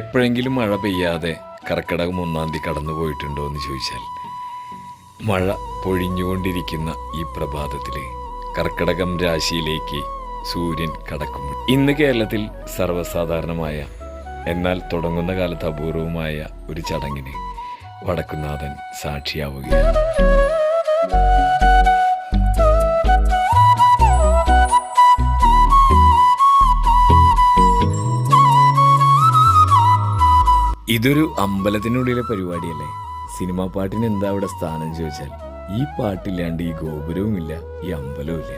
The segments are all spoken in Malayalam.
എപ്പോഴെങ്കിലും മഴ പെയ്യാതെ കർക്കിടകം ഒന്നാം തീയതി കടന്നു പോയിട്ടുണ്ടോ എന്ന് ചോദിച്ചാൽ മഴ പൊഴിഞ്ഞുകൊണ്ടിരിക്കുന്ന ഈ പ്രഭാതത്തിൽ കർക്കിടകം രാശിയിലേക്ക് സൂര്യൻ കടക്കും ഇന്ന് കേരളത്തിൽ സർവസാധാരണമായ എന്നാൽ തുടങ്ങുന്ന കാലത്ത് അപൂർവമായ ഒരു ചടങ്ങിന് വടക്കുന്നാഥൻ സാക്ഷിയാവുകയാണ്. ഇതൊരു അമ്പലത്തിനുള്ളിലെ പരിപാടിയല്ലേ? സിനിമാ പാട്ടിന് എന്താ അവിടെ സ്ഥാനം ചോദിച്ചാൽ ഈ പാട്ടില്ലാണ്ട് ഈ ഗോപുരവും ഇല്ല ഈ അമ്പലവും ഇല്ല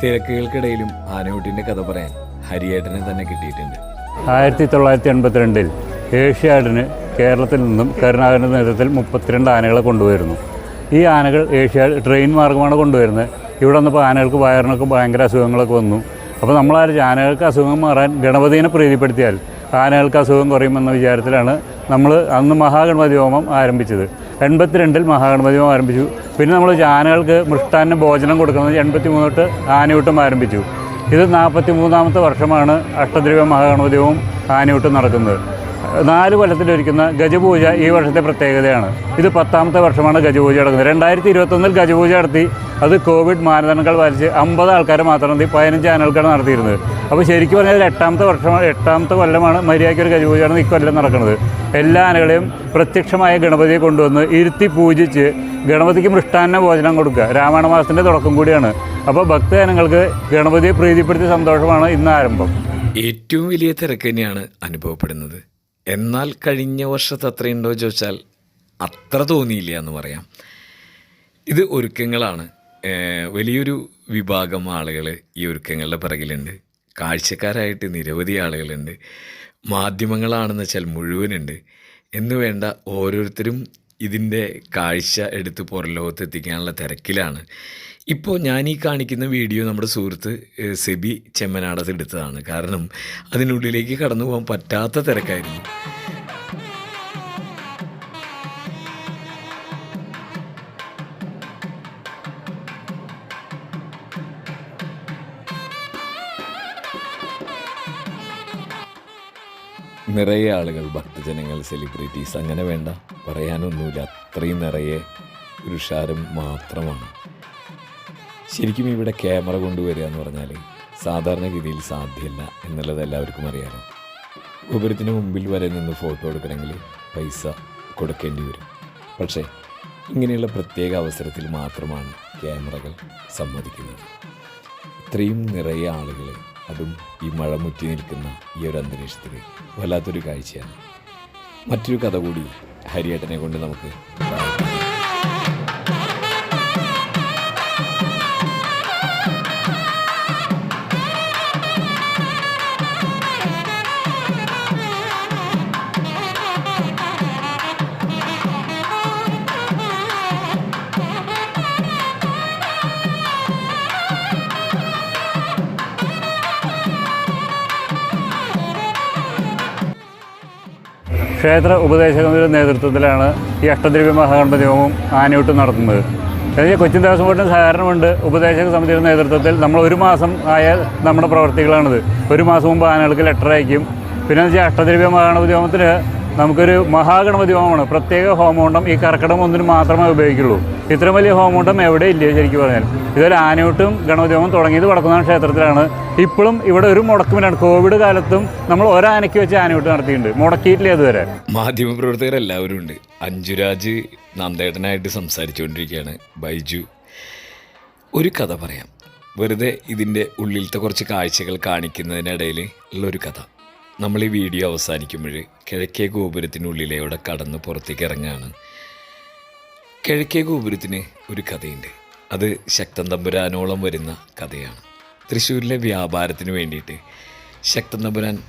തിരക്കുകൾക്കിടയിലും ആനയൂട്ടിന്റെ കഥ പറയാൻ ഹരിയേട്ടനെ തന്നെ കിട്ടിയിട്ടുണ്ട്. ആയിരത്തി തൊള്ളായിരത്തി എൺപത്തിരണ്ടിൽ ഏഷ്യാഡിന് കേരളത്തിൽ നിന്നും കരുണാകരന്റെ നേതൃത്വത്തിൽ മുപ്പത്തിരണ്ട് ആനകളെ കൊണ്ടുവരുന്നു. ഈ ആനകൾ ഏഷ്യ ട്രെയിൻ മാർഗമാണ് കൊണ്ടുവരുന്നത്. ഇവിടെ വന്നപ്പോൾ ആനകൾക്ക് വയറിനൊക്കെ ഭയങ്കര അസുഖങ്ങളൊക്കെ വന്നു. അപ്പോൾ നമ്മൾ ആ ആനകൾക്ക് അസുഖം മാറാൻ ഗണപതിനെ പ്രീതിപ്പെടുത്തിയാൽ ആനകൾക്ക് അസുഖം കുറയുമെന്ന വിചാരത്തിലാണ് നമ്മൾ അന്ന് മഹാഗണപതി ഹോമം ആരംഭിച്ചത്. എൺപത്തിരണ്ടിൽ മഹാഗണപതി ഹോമം ആരംഭിച്ചു. പിന്നെ നമ്മൾ ആനകൾക്ക് മൃഷ്ടാന്ന ഭോജനം കൊടുക്കുന്നത് എൺപത്തി മൂന്ന് തൊട്ട് ആനയൂട്ടം ആരംഭിച്ചു. ഇത് നാൽപ്പത്തി മൂന്നാമത്തെ വർഷമാണ് അഷ്ടദ്രവ്യ മഹാഗണപതി ഹോമം ആനയൂട്ടം നടക്കുന്നത്. നാല് കൊല്ലത്തിലൊരിക്കുന്ന ഗജപൂജ ഈ വർഷത്തെ പ്രത്യേകതയാണ്. ഇത് പത്താമത്തെ വർഷമാണ് ഗജപൂജ നടക്കുന്നത്. രണ്ടായിരത്തി ഇരുപത്തൊന്നിൽ ഗജപൂജ നടത്തി. അത് കോവിഡ് മാനദണ്ഡങ്ങൾ പാലിച്ച് അമ്പത് ആൾക്കാരെ മാത്രം നടത്തി പതിനഞ്ച് ആനകൾക്കാണ് നടത്തിയിരുന്നത്. അപ്പോൾ ശരിക്കും പറഞ്ഞാൽ എട്ടാമത്തെ വർഷമാണ് എട്ടാമത്തെ കൊല്ലമാണ് മര്യാദയ്ക്ക് ഒരു ഗജപൂജയാണ് കൊല്ലം നടക്കുന്നത്. എല്ലാ ആനകളെയും പ്രത്യക്ഷമായ ഗണപതിയെ കൊണ്ടുവന്ന് ഇരുത്തി പൂജിച്ച് ഗണപതിക്ക് മൃഷ്ടാന്ന ഭോജനം കൊടുക്കുക. രാമായണ മാസത്തിന്റെ തുടക്കം കൂടിയാണ്. അപ്പോൾ ഭക്തജനങ്ങൾക്ക് ഗണപതിയെ പ്രീതിപ്പെടുത്തിയ സന്തോഷമാണ് ഇന്ന് ആരംഭം ഏറ്റവും വലിയ തിരക്ക് തന്നെയാണ് അനുഭവപ്പെടുന്നത്. എന്നാൽ കഴിഞ്ഞ വർഷത്തെ അത്രയുണ്ടോ ചോദിച്ചാൽ അത്ര തോന്നിയില്ല എന്ന് പറയാം. ഇത് ഒരുക്കങ്ങളാണ്. വലിയൊരു വിഭാഗം ആളുകൾ ഈ ഒരുക്കങ്ങളുടെ പിറകിലുണ്ട്. കാഴ്ചക്കാരായിട്ട് നിരവധി ആളുകളുണ്ട്. മാധ്യമങ്ങളാണെന്ന് വെച്ചാൽ മുഴുവനുണ്ട്. എന്നുവേണ്ട ഓരോരുത്തരും ഇതിന്റെ കാഴ്ച എടുത്ത് പുറം ലോകത്ത് എത്തിക്കാനുള്ള തിരക്കിലാണ്. ഇപ്പോൾ ഞാൻ ഈ കാണിക്കുന്ന വീഡിയോ നമ്മുടെ സുഹൃത്ത് സെബി ചെമ്മനാടത്ത് എടുത്തതാണ്. കാരണം അതിനുള്ളിലേക്ക് കടന്നു പോകാൻ പറ്റാത്ത തിരക്കായിരുന്നു. നിറയെ ആളുകൾ ഭക്തജനങ്ങൾ സെലിബ്രിറ്റീസ് അങ്ങനെ വേണ്ട. പറയാനൊന്നുമില്ല. അത്രയും നിറയെ പുരുഷാരം മാത്രമാണ്. ശരിക്കും ഇവിടെ ക്യാമറ കൊണ്ടുവരിക എന്ന് പറഞ്ഞാൽ സാധാരണഗതിയിൽ സാധ്യമല്ല എന്നുള്ളത് എല്ലാവർക്കും അറിയാം ഗോപുരത്തിന് മുമ്പിൽ വരെ നിന്ന് ഫോട്ടോ എടുക്കണമെങ്കിൽ പൈസ കൊടുക്കേണ്ടി വരും. പക്ഷേ ഇങ്ങനെയുള്ള പ്രത്യേക അവസരത്തിൽ മാത്രമാണ് ക്യാമറകൾ സമ്മതിക്കുന്നത് ഇത്രയും നിറയെ ആളുകൾ അതും ഈ മഴ മുറ്റി നിൽക്കുന്ന ഈ ഒരു അന്തരീക്ഷത്തിൽ വല്ലാത്തൊരു കാഴ്ചയാണ്. മറ്റൊരു കഥ കൂടി ഹരിയേട്ടനെ കൊണ്ട് നമുക്ക് ക്ഷേത്ര ഉപദേശകരുടെ നേതൃത്വത്തിലാണ് ഈ അഷ്ടദ്രവ്യ മഹാഗണപതി ഹോമം ആനയൂട്ട് നടത്തുന്നത്. അതായത് കൊച്ചിൻ ദേവസ്വം ബോർഡിന് സഹകരണമുണ്ട് ഉപദേശക സമിതിയുടെ നേതൃത്വത്തിൽ നമ്മൾ ഒരു മാസം ആയ നമ്മുടെ പ്രവർത്തികളാണിത്. ഒരു മാസം മുമ്പ് ആനകൾക്ക് ലെറ്റർ അയക്കും. പിന്നെ വെച്ചാൽ അഷ്ടദ്രവ്യ മഹാഗണപതി ഹോമത്തിന് നമുക്കൊരു മഹാഗണപതി ഹോമമാണ്. പ്രത്യേക ഹോമകുണ്ടം ഈ കർക്കിടകം ഒന്നിന് മാത്രമേ ഉപയോഗിക്കുള്ളൂ. ഇത്രയും വലിയ ഹോമകുണ്ടം എവിടെ ഇല്ല ശരിക്കും പറഞ്ഞാൽ. ഇതൊരു ആനയൂട്ടും ഗണപതി ഹോമം തുടങ്ങിയത് വടക്കുന്ന ക്ഷേത്രത്തിലാണ്. ഇപ്പോഴും ഇവിടെ ഒരു മുടക്കുമില്ലാണ് കോവിഡ് കാലത്തും നമ്മൾ ഒരാനയ്ക്ക് വെച്ച് ആനയൂട്ട് നടത്തിയിട്ടുണ്ട്. മുടക്കിയിട്ടില്ല അതുവരെ? മാധ്യമപ്രവർത്തകരെല്ലാവരും ഉണ്ട്. അഞ്ജുരാജ് നന്ദേട്ടനായിട്ട് സംസാരിച്ചുകൊണ്ടിരിക്കുകയാണ്. ബൈജു ഒരു കഥ പറയാം. വെറുതെ ഇതിന്റെ ഉള്ളിലത്തെ കുറച്ച് കാഴ്ചകൾ കാണിക്കുന്നതിനിടയിൽ ഉള്ളൊരു കഥ. നമ്മൾ ഈ വീഡിയോ അവസാനിക്കുമ്പോൾ കിഴക്കേ ഗോപുരത്തിനുള്ളിലൂടെ കടന്ന് പുറത്തേക്ക് ഇറങ്ങുകയാണ് കിഴക്കേ ഗോപുരത്തിന് ഒരു കഥയുണ്ട്. അത് ശക്തൻ തമ്പുരാനോളം വരുന്ന കഥയാണ്. തൃശ്ശൂരിലെ വ്യാപാരത്തിന് വേണ്ടിയിട്ട് ശക്തൻ തമ്പുരാൻ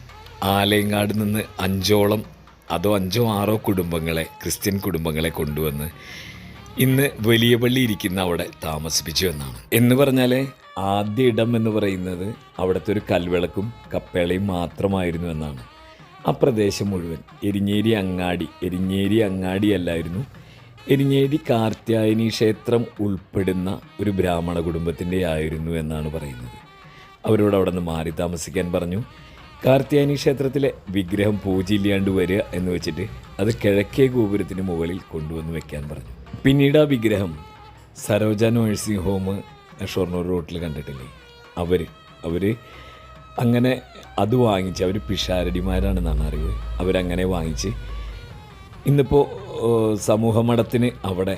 ആലയങ്ങാട് നിന്ന് അഞ്ചോളം അതോ അഞ്ചോ ആറോ കുടുംബങ്ങളെ ക്രിസ്ത്യൻ കുടുംബങ്ങളെ കൊണ്ടുവന്ന് ഇന്ന് വലിയ പള്ളി ഇരിക്കുന്ന അവിടെ താമസിപ്പിച്ചു എന്നാണ്. എന്ന് പറഞ്ഞാൽ ആദ്യ ഇടം എന്ന് പറയുന്നത് അവിടുത്തെ ഒരു കൽവിളക്കും കപ്പേളയും മാത്രമായിരുന്നു എന്നാണ്. ആ പ്രദേശം മുഴുവൻ എരിഞ്ഞേരി അങ്ങാടി എരിഞ്ഞേരി അങ്ങാടി അല്ലായിരുന്നു. എരിഞ്ഞേരി കാർത്യായനി ക്ഷേത്രം ഉൾപ്പെടുന്ന ഒരു ബ്രാഹ്മണ കുടുംബത്തിന്റെ ആയിരുന്നു എന്നാണ് പറയുന്നത്. അവരോട് അവിടെ നിന്ന് മാറി താമസിക്കാൻ പറഞ്ഞു. കാർത്യായനി ക്ഷേത്രത്തിലെ വിഗ്രഹം പൂജയില്ലാണ്ട് വരിക എന്ന് വെച്ചിട്ട് അത് കിഴക്കേ ഗോപുരത്തിന് മുകളിൽ കൊണ്ടുവന്ന് വെക്കാൻ പറഞ്ഞു. പിന്നീട് ആ വിഗ്രഹം സരോജ നഴ്സിംഗ് ഹോം ഷൊർണൂർ റോഡിൽ കണ്ടിട്ടില്ലേ? അവർ അവർ അങ്ങനെ അത് വാങ്ങിച്ച് അവർ പിഷാരടിമാരാണെന്നാണ് അറിവ്. അവരങ്ങനെ വാങ്ങിച്ച് ഇന്നിപ്പോൾ സമൂഹ മഠത്തിന് അവിടെ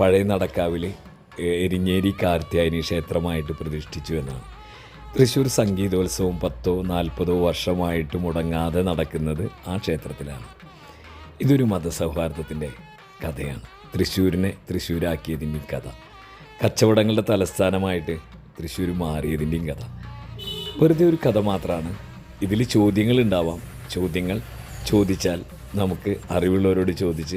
പഴയ നടക്കാവിൽ എരിഞ്ഞേരി കാർത്തിയായനി ക്ഷേത്രമായിട്ട് പ്രതിഷ്ഠിച്ചു എന്നാണ്. തൃശ്ശൂർ സംഗീതോത്സവം പത്തോ നാൽപ്പതോ വർഷമായിട്ട് മുടങ്ങാതെ നടക്കുന്നത് ആ ക്ഷേത്രത്തിലാണ്. ഇതൊരു മതസൗഹാർദ്ദത്തിന്റെ കഥയാണ്. തൃശ്ശൂരിനെ തൃശ്ശൂരാക്കിയതിന്റെയും കഥ. കച്ചവടങ്ങളുടെ തലസ്ഥാനമായിട്ട് തൃശ്ശൂർ മാറിയതിന്റെയും കഥ. വെറുതെ ഒരു കഥ മാത്രമാണ് ഇതിൽ ചോദ്യങ്ങൾ ഉണ്ടാവാം. ചോദ്യങ്ങൾ ചോദിച്ചാൽ നമുക്ക് അറിവുള്ളവരോട് ചോദിച്ച്